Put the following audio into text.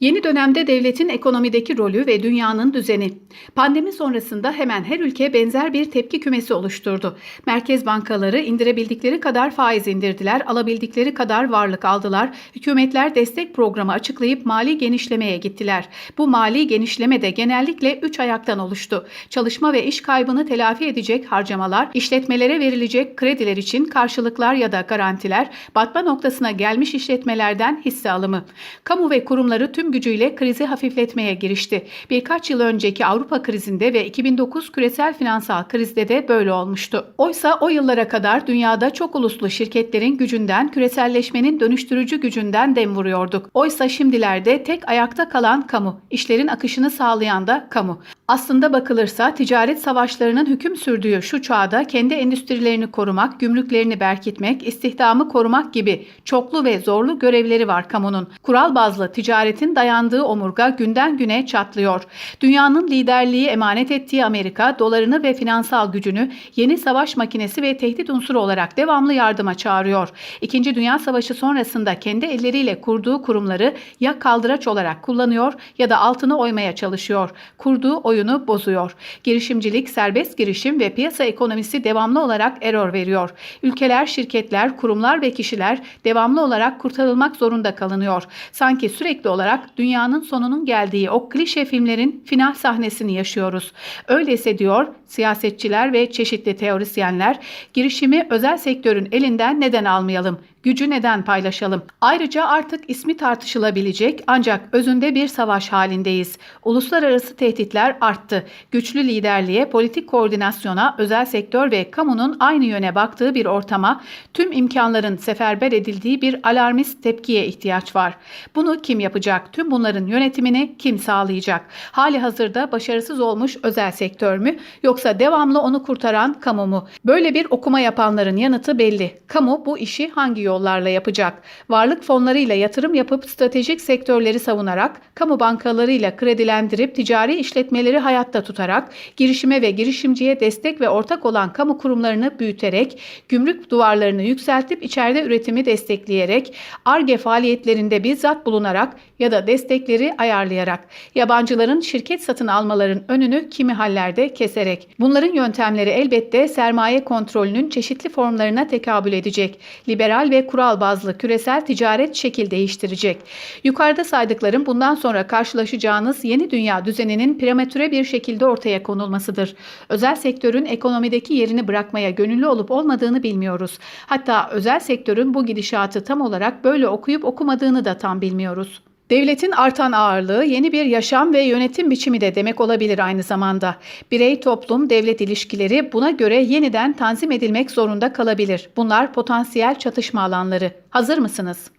Yeni dönemde devletin ekonomideki rolü ve dünyanın düzeni. Pandemi sonrasında hemen her ülke benzer bir tepki kümesi oluşturdu. Merkez bankaları indirebildikleri kadar faiz indirdiler, alabildikleri kadar varlık aldılar. Hükümetler destek programı açıklayıp mali genişlemeye gittiler. Bu mali genişleme de genellikle 3 ayaktan oluştu. Çalışma ve iş kaybını telafi edecek harcamalar, işletmelere verilecek krediler için karşılıklar ya da garantiler, batma noktasına gelmiş işletmelerden hisse alımı. Kamu ve kurumları tüm gücüyle krizi hafifletmeye girişti. Birkaç yıl önceki Avrupa krizinde ve 2009 küresel finansal krizde de böyle olmuştu. Oysa o yıllara kadar dünyada çok uluslu şirketlerin gücünden, küreselleşmenin dönüştürücü gücünden dem vuruyorduk. Oysa şimdilerde tek ayakta kalan kamu, işlerin akışını sağlayan da kamu. Aslında bakılırsa ticaret savaşlarının hüküm sürdüğü şu çağda kendi endüstrilerini korumak, gümrüklerini berkitmek, istihdamı korumak gibi çoklu ve zorlu görevleri var kamunun. Kural bazlı ticaretin dayandığı omurga günden güne çatlıyor. Dünyanın liderliği emanet ettiği Amerika dolarını ve finansal gücünü yeni savaş makinesi ve tehdit unsuru olarak devamlı yardıma çağırıyor. İkinci Dünya Savaşı sonrasında kendi elleriyle kurduğu kurumları ya kaldıraç olarak kullanıyor ya da altını oymaya çalışıyor. Kurduğu oyunu bozuyor. Girişimcilik, serbest girişim ve piyasa ekonomisi devamlı olarak error veriyor. Ülkeler, şirketler, kurumlar ve kişiler devamlı olarak kurtarılmak zorunda kalınıyor. Sanki sürekli olarak dünyanın sonunun geldiği o klişe filmlerin final sahnesini yaşıyoruz. Öyleyse diyor siyasetçiler ve çeşitli teorisyenler, girişimi özel sektörün elinden neden almayalım? Gücü neden paylaşalım? Ayrıca artık ismi tartışılabilecek ancak özünde bir savaş halindeyiz. Uluslararası tehditler arttı. Güçlü liderliğe, politik koordinasyona, özel sektör ve kamunun aynı yöne baktığı bir ortama, tüm imkanların seferber edildiği bir alarmist tepkiye ihtiyaç var. Bunu kim yapacak? Tüm bunların yönetimini kim sağlayacak? Hali hazırda başarısız olmuş özel sektör mü yoksa devamlı onu kurtaran kamu mu? Böyle bir okuma yapanların yanıtı belli. Kamu bu işi hangi yollarla yapacak? Varlık fonlarıyla yatırım yapıp stratejik sektörleri savunarak, kamu bankalarıyla kredilendirip ticari işletmeleri hayatta tutarak, girişime ve girişimciye destek ve ortak olan kamu kurumlarını büyüterek, gümrük duvarlarını yükseltip içeride üretimi destekleyerek, ARGE faaliyetlerinde bizzat bulunarak ya da destekleri ayarlayarak, yabancıların şirket satın almaların önünü kimi hallerde keserek. Bunların yöntemleri elbette sermaye kontrolünün çeşitli formlarına tekabül edecek. Liberal kural bazlı küresel ticaret şekil değiştirecek. Yukarıda saydıklarım bundan sonra karşılaşacağınız yeni dünya düzeninin prematüre bir şekilde ortaya konulmasıdır. Özel sektörün ekonomideki yerini bırakmaya gönüllü olup olmadığını bilmiyoruz. Hatta özel sektörün bu gidişatı tam olarak böyle okuyup okumadığını da tam bilmiyoruz. Devletin artan ağırlığı yeni bir yaşam ve yönetim biçimi de demek olabilir aynı zamanda. Birey toplum devlet ilişkileri buna göre yeniden tanzim edilmek zorunda kalabilir. Bunlar potansiyel çatışma alanları. Hazır mısınız?